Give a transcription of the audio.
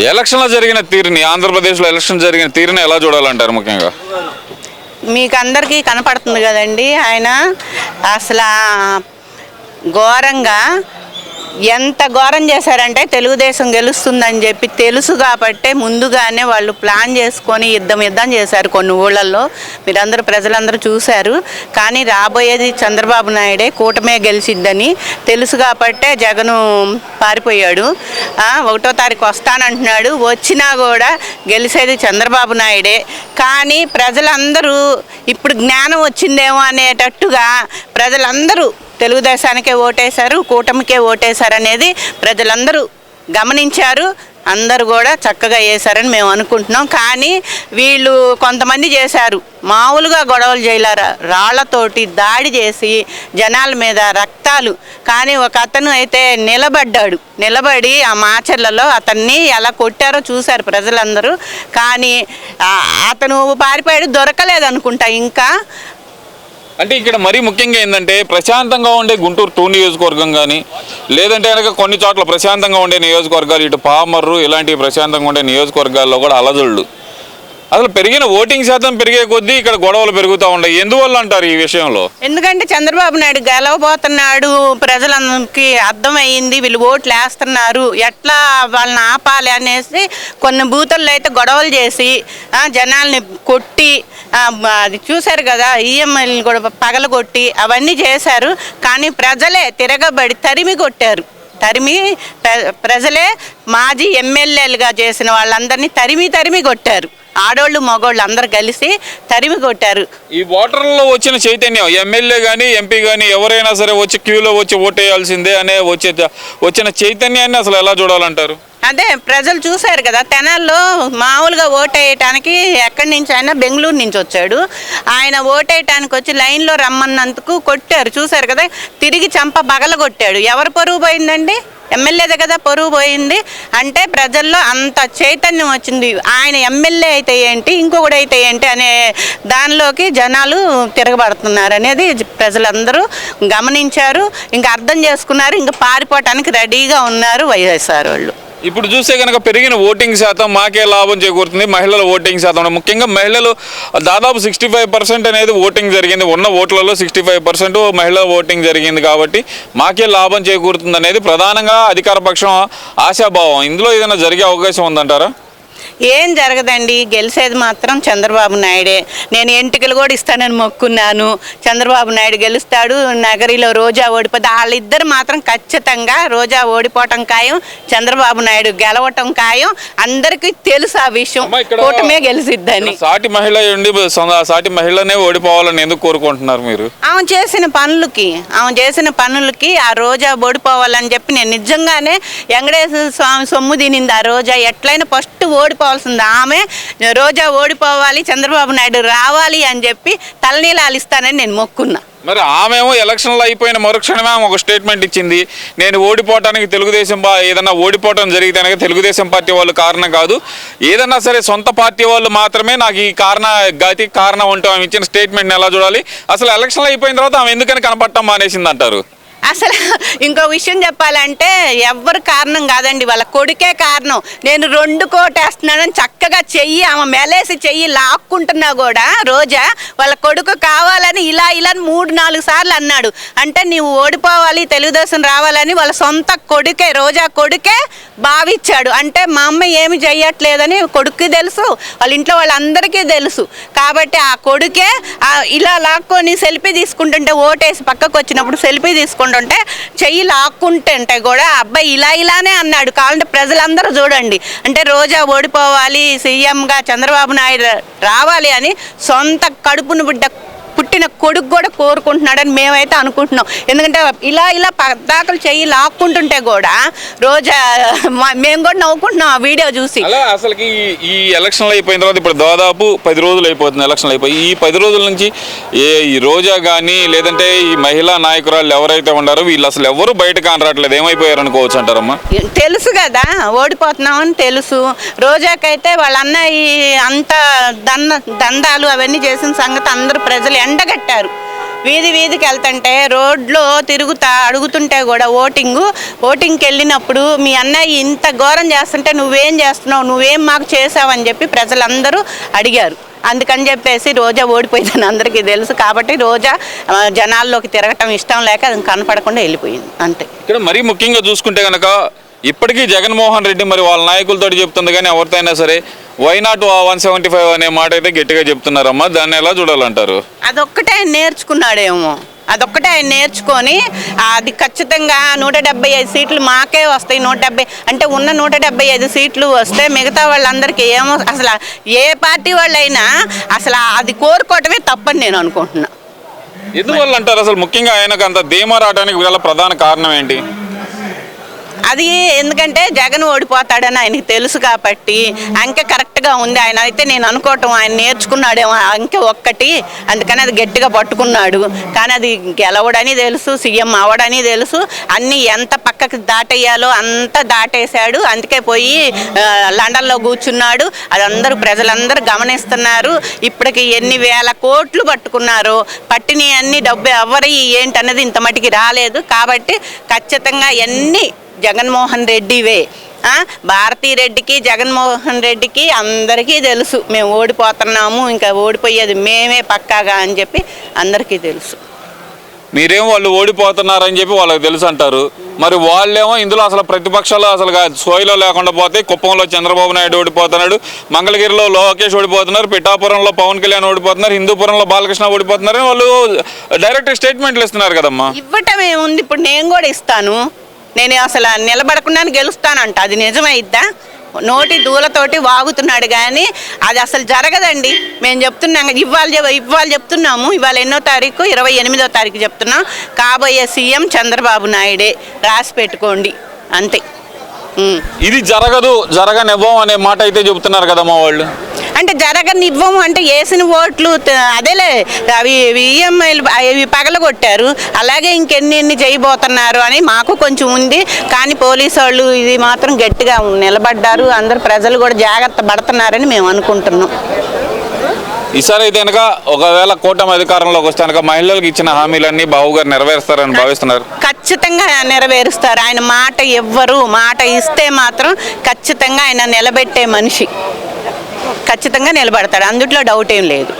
ఎలక్షన్లో జరిగిన తీరుని ఆంధ్రప్రదేశ్లో ఎలక్షన్ జరిగిన తీరుని ఎలా చూడాలంటారు ముఖ్యంగా? మీకు అందరికీ కనపడుతుంది కదండి ఆయన అసలు ఘోరంగా ఎంత ఘోరం చేశారంటే తెలుగుదేశం గెలుస్తుందని చెప్పి తెలుసు కాబట్టే ముందుగానే వాళ్ళు ప్లాన్ చేసుకొని యుద్ధం యుద్ధం చేశారు కొన్ని ఊళ్ళల్లో. మీరందరూ ప్రజలందరూ చూశారు. కానీ రాబోయేది చంద్రబాబు నాయుడే కూటమే గెలిచిద్దని తెలుసు కాబట్టే జగను పారిపోయాడు. ఒకటో తారీఖు వస్తానంటున్నాడు. వచ్చినా కూడా గెలిచేది చంద్రబాబు నాయుడే. కానీ ప్రజలందరూ ఇప్పుడు జ్ఞానం వచ్చిందేమో అనేటట్టుగా ప్రజలందరూ తెలుగుదేశానికే ఓటేశారు కూటమికే ఓటేశారు అనేది ప్రజలందరూ గమనించారు. అందరూ కూడా చక్కగా వేశారని మేము అనుకుంటున్నాం. కానీ వీళ్ళు కొంతమంది చేశారు. మామూలుగా గొడవలు చేయలేరు? రాళ్ళతోటి దాడి చేసి జనాల మీద రక్తాలు. కానీ ఒక అతను అయితే నిలబడ్డాడు. నిలబడి ఆ మాచర్లలో అతన్ని ఎలా కొట్టారో చూశారు ప్రజలందరూ. కానీ అతను పారిపోయాడు దొరకలేదు అనుకుంటా. ఇంకా అంటే ఇక్కడ మరీ ముఖ్యంగా ఏంటంటే ప్రశాంతంగా ఉండే గుంటూరు టూ నియోజకవర్గం కానీ లేదంటే కనుక కొన్ని చోట్ల ప్రశాంతంగా ఉండే నియోజకవర్గాలు ఇటు పామర్రు ఇలాంటి ప్రశాంతంగా ఉండే నియోజకవర్గాల్లో కూడా అలజడులు. అసలు పెరిగిన ఓటింగ్ శాతం పెరిగే కొద్దీ ఇక్కడ గొడవలు పెరుగుతూ ఉన్నాయి. ఎందువల్ల అంటారు ఈ విషయంలో? ఎందుకంటే చంద్రబాబు నాయుడు గెలవబోతున్నాడు ప్రజలందరికీ అర్థమైంది వీళ్ళు ఓట్లు వేస్తున్నారు ఎట్లా వాళ్ళని ఆపాలి అనేసి కొన్ని బూతుల్లో అయితే గొడవలు చేసి జనాల్ని కొట్టి అది చూశారు కదా ఈఎంఐలు కూడా పగలగొట్టి అవన్నీ చేశారు. కానీ ప్రజలే తిరగబడి తరిమి కొట్టారు. తరిమి ప్రజలే మాజీ ఎమ్మెల్యేలుగా చేసిన వాళ్ళందరినీ తరిమి తరిమి కొట్టారు. ఆడోళ్ళు మగోళ్ళు అందరు కలిసి తరిమి కొట్టారు. ఈ ఓటర్లలో వచ్చిన చైతన్యం ఎమ్మెల్యే కానీ ఎంపీ కానీ ఎవరైనా సరే వచ్చి క్యూలో వచ్చి ఓటేయాల్సిందే అనే వచ్చే వచ్చిన చైతన్యాన్ని అసలు ఎలా చూడాలంటారు? అదే ప్రజలు చూశారు కదా తెనాల్లో మామూలుగా ఓటేయటానికి ఎక్కడి నుంచి అయినా బెంగళూరు నుంచి వచ్చాడు. ఆయన ఓటేయటానికి వచ్చి లైన్లో రమ్మన్నందుకు కొట్టారు. చూశారు కదా తిరిగి చంప బగల కొట్టాడు ఎవరు పరువు పోయిందండి? ఎమ్మెల్యేదే కదా పొరుగు పోయింది. అంటే ప్రజల్లో అంత చైతన్యం వచ్చింది. ఆయన ఎమ్మెల్యే అయితే ఏంటి ఇంకొకటి అయితే ఏంటి అనే దానిలోకి జనాలు తిరగబడుతున్నారు అనేది ప్రజలందరూ గమనించారు. ఇంకా అర్థం చేసుకున్నారు. ఇంకా పారిపోవటానికి రెడీగా ఉన్నారు వైఎస్ఆర్ వాళ్ళు. ఇప్పుడు చూస్తే కనుక పెరిగిన ఓటింగ్ శాతం మాకే లాభం చేకూరుతుంది. మహిళల ఓటింగ్ శాతం. ముఖ్యంగా మహిళలు దాదాపు సిక్స్టీ ఫైవ్ పర్సెంట్ అనేది ఓటింగ్ జరిగింది. ఉన్న ఓట్లలో సిక్స్టీ ఫైవ్ పర్సెంట్ మహిళల ఓటింగ్ జరిగింది కాబట్టి మాకే లాభం చేకూరుతుంది అనేది ప్రధానంగా అధికార పక్షం ఆశాభావం. ఇందులో ఏదైనా జరిగే అవకాశం ఉందంటారా? ఏం జరగదండి గెలిచేది మాత్రం చంద్రబాబు నాయుడే. నేను ఎంటికలు కూడా ఇస్తానని మొక్కున్నాను. చంద్రబాబు నాయుడు గెలుస్తాడు నగరిలో రోజా ఓడిపోతే వాళ్ళిద్దరు మాత్రం ఖచ్చితంగా రోజా ఓడిపోవటం ఖాయం చంద్రబాబు నాయుడు గెలవటం ఖాయం. అందరికీ తెలుసు ఆ విషయం. కూటమే గెలిచిద్దని. సాటి మహిళ ఉండి సాటి మహిళనే ఓడిపోవాలని ఎందుకు కోరుకుంటున్నారు మీరు? ఆమె చేసిన పనులకి ఆమె చేసిన పనులకి ఆ రోజా ఓడిపోవాలని చెప్పి నేను నిజంగానే వెంకటేశ్వర స్వామి సొమ్ము తినింది ఆ రోజా. ఎట్లయినా ఫస్ట్ ఓడిపోవాల్సింది ఆమె రోజా ఓడిపోవాలి చంద్రబాబు నాయుడు రావాలి అని చెప్పి తలనీలాలు ఇస్తానని నేను మొక్కున్నా. మరి ఆమెమో ఎలక్షన్లో అయిపోయిన మరుక్షణమే ఆమె ఒక స్టేట్మెంట్ ఇచ్చింది. నేను ఓడిపోవటానికి తెలుగుదేశం ఏదన్నా ఓడిపోవటం జరిగితే కనుక తెలుగుదేశం పార్టీ వాళ్ళు కారణం కాదు. ఏదన్నా సరే సొంత పార్టీ వాళ్ళు మాత్రమే నాకు ఈ కారణ గతి కారణం ఉంటాం ఆమె ఇచ్చిన స్టేట్మెంట్ని ఎలా చూడాలి? అసలు ఎలక్షన్లు అయిపోయిన తర్వాత ఆమె ఎందుకని కనపడటం మానేసింది అంటారు అసలు ఇంకో విషయం చెప్పాలంటే ఎవ్వరు కారణం కాదండి. వాళ్ళ కొడుకే కారణం. నేను రెండు కోటేస్తున్నానని చక్కగా చెయ్యి ఆమె మెలేసి చెయ్యి లాక్కుంటున్నా కూడా రోజా వాళ్ళ కొడుకు కావాలని ఇలా ఇలా అని మూడు నాలుగు సార్లు అన్నాడు. అంటే నీవు ఓడిపోవాలి తెలుగుదేశం రావాలని వాళ్ళ సొంత కొడుకే రోజా కొడుకే భావించాడు. అంటే మా అమ్మ ఏమి చెయ్యట్లేదని కొడుక్కి తెలుసు వాళ్ళ ఇంట్లో వాళ్ళందరికీ తెలుసు. కాబట్టి ఆ కొడుకే ఇలా లాక్కొని సెల్ఫీ తీసుకుంటుంటే ఓటేసి పక్కకు వచ్చినప్పుడు సెల్ఫీ తీసుకుంటుంటే చెయ్యి లాక్కుంటుంటే కూడా అబ్బాయి ఇలా ఇలానే అన్నాడు. కావాలంటే ప్రజలందరూ చూడండి. అంటే రోజా ఓడిపోవాలి సీఎంగా చంద్రబాబు నాయుడు రావాలి అని సొంత కడుపును బిడ్డ పుట్టిన కొడుకు కూడా కోరుకుంటున్నాడని మేమైతే అనుకుంటున్నాం. ఎందుకంటే ఇలా ఇలా పదాకలు చెయ్యి లాక్కుంటుంటే కూడా రోజా మేము కూడా నవ్వుకుంటున్నాం ఆ వీడియో చూసి. అలా అసలుకి ఈ- ఈ ఎలక్షన్లు అయిపోయిన తర్వాత ఇప్పుడు దాదాపు పది రోజులు అయిపోతుంది ఎలక్షన్లు అయిపోయి. ఈ పది రోజుల నుంచి ఏ ఈ రోజా కానీ లేదంటే ఈ మహిళా నాయకురాళ్ళు ఎవరైతే ఉన్నారో వీళ్ళు అసలు ఎవరు బయట కానరాట్లేదు ఏమైపోయారు అనుకోవచ్చు అంటారమ్మా? తెలుసు కదా ఓడిపోతున్నామని తెలుసు. రోజాకైతే వాళ్ళ అన్నయ్య అంత దన్న దందాలు అవన్నీ చేసిన సంగతి అందరూ ప్రజలు కట్టారు వీధి వీధికి వెళ్తుంటే రోడ్లో తిరుగుతా అడుగుతుంటే కూడా ఓటింగు. ఓటింగ్కి వెళ్ళినప్పుడు మీ అన్నయ్య ఇంత ఘోరం చేస్తుంటే నువ్వేం చేస్తున్నావు? నువ్వేం మాకు చేసావని చెప్పి ప్రజలందరూ అడిగారు. అందుకని చెప్పేసి రోజా ఓడిపోయిందని అందరికీ తెలుసు కాబట్టి రోజా జనాల్లోకి తిరగటం ఇష్టం లేక అది కనపడకుండా వెళ్ళిపోయింది. అంతే. ఇక్కడ మరీ ముఖ్యంగా చూసుకుంటే కనుక ఇప్పటికీ జగన్మోహన్ రెడ్డి మరి వాళ్ళ నాయకులతో చెప్తుంది కానీ ఎవరితో అయినా సరే why not one seventy five అనే మాట అయితే గట్టిగా చెప్తున్నారమ్మా. దాన్ని ఎలా చూడాలంటారు? అదొక్కటే నేర్చుకున్నాడేమో. అదొక్కటే ఆయన నేర్చుకొని అది ఖచ్చితంగా నూట డెబ్బై ఐదు సీట్లు మాకే వస్తాయి. నూట డెబ్బై అంటే ఉన్న నూట డెబ్బై ఐదు సీట్లు వస్తే మిగతా వాళ్ళందరికీ ఏమో అసలు ఏ పార్టీ వాళ్ళైనా అసలు అది కోరుకోవటమే తప్పని నేను అనుకుంటున్నా. ఎందువల్ల అంటారు అసలు ముఖ్యంగా ఆయనకు అంత ధీమా రావడానికి గల ప్రధాన కారణం ఏంటి? అది ఎందుకంటే జగన్ ఓడిపోతాడని ఆయనకి తెలుసు కాబట్టి అంకె కరెక్ట్గా ఉంది. ఆయన అయితే నేను అనుకోవటం ఆయన నేర్చుకున్నాడేమో అంకె ఒక్కటి. అందుకని అది గట్టిగా పట్టుకున్నాడు. కానీ అది గెలవడని తెలుసు సీఎం అవడని తెలుసు. అన్నీ ఎంత పక్కకి దాటేయాలో అంత దాటేశాడు. అందుకే పోయి లండన్లో కూర్చున్నాడు. అది అందరూ ప్రజలందరూ గమనిస్తున్నారు. ఇప్పటికి ఎన్ని వేల కోట్లు పట్టుకున్నారు పట్టిన అన్ని డబ్బు ఎవరి ఏంటన్నది ఇంత మటుకి రాలేదు. కాబట్టి ఖచ్చితంగా ఎన్ని జగన్మోహన్ రెడ్డివే. రెడ్డికి జగన్మోహన్ రెడ్డికి అందరికీ తెలుసు. మేము ఓడిపోతున్నాము ఇంకా ఓడిపోయేది మేమే పక్కాగా అని చెప్పి అందరికీ తెలుసు. మీరేమో వాళ్ళు ఓడిపోతున్నారని చెప్పి వాళ్ళకి తెలుసు అంటారు. మరి వాళ్ళేమో ఇందులో అసలు ప్రతిపక్షాలు అసలు సోయిలో లేకుండా పోతే కుప్పంలో చంద్రబాబు నాయుడు ఓడిపోతున్నాడు. మంగళగిరిలో లోకేష్ ఓడిపోతున్నారు. పిఠాపురంలో పవన్ కళ్యాణ్ ఓడిపోతున్నారు. హిందూపురంలో బాలకృష్ణ ఓడిపోతున్నారు వాళ్ళు డైరెక్ట్ స్టేట్మెంట్లు ఇస్తున్నారు కదమ్మా. ఇవ్వటం ఏముంది ఇప్పుడు నేను కూడా ఇస్తాను. నేను అసలు నిలబడకుండా గెలుస్తానంట. అది నిజమైద్దా? నోటి దూలతోటి వాగుతున్నాడు కానీ అది అసలు జరగదండి. మేము చెప్తున్నాం ఇవ్వాలి ఇవాళ ఇవాళ చెప్తున్నాము. ఇవాళ ఎన్నో తారీఖు? ఇరవై ఎనిమిదో తారీఖు చెప్తున్నాం. కాబోయే సీఎం చంద్రబాబు నాయుడే. రాసి పెట్టుకోండి. అంతే. ఇది జరగదు జరగనివ్వం అనే మాట అయితే చెబుతున్నారు కదమ్మా వాళ్ళు. అంటే జరగనివ్వము అంటే వేసిన ఓట్లు అదేలే అవి ఈఎంఐలు అవి పగలగొట్టారు. అలాగే ఇంకెన్ని ఎన్ని చేయబోతున్నారు అని మాకు కొంచెం ఉంది. కానీ పోలీసు వాళ్ళు ఇది మాత్రం గట్టిగా నిలబడ్డారు. అందరు ప్రజలు కూడా జాగ్రత్త పడుతున్నారని మేము అనుకుంటున్నాం. ఈసారి అయితే కనుక ఒకవేళ కూటమి అధికారంలోకి వస్తే కనుక మహిళలకు ఇచ్చిన హామీలన్నీ బాబు గారు నెరవేరుస్తారని భావిస్తున్నారు. ఖచ్చితంగా నెరవేరుస్తారు. ఆయన మాట ఇవ్వరు మాట ఇస్తే మాత్రం ఖచ్చితంగా ఆయన నిలబెట్టే మనిషి. ఖచ్చితంగా నిలబడతాడు. అందుట్లో డౌట్ ఏం లేదు.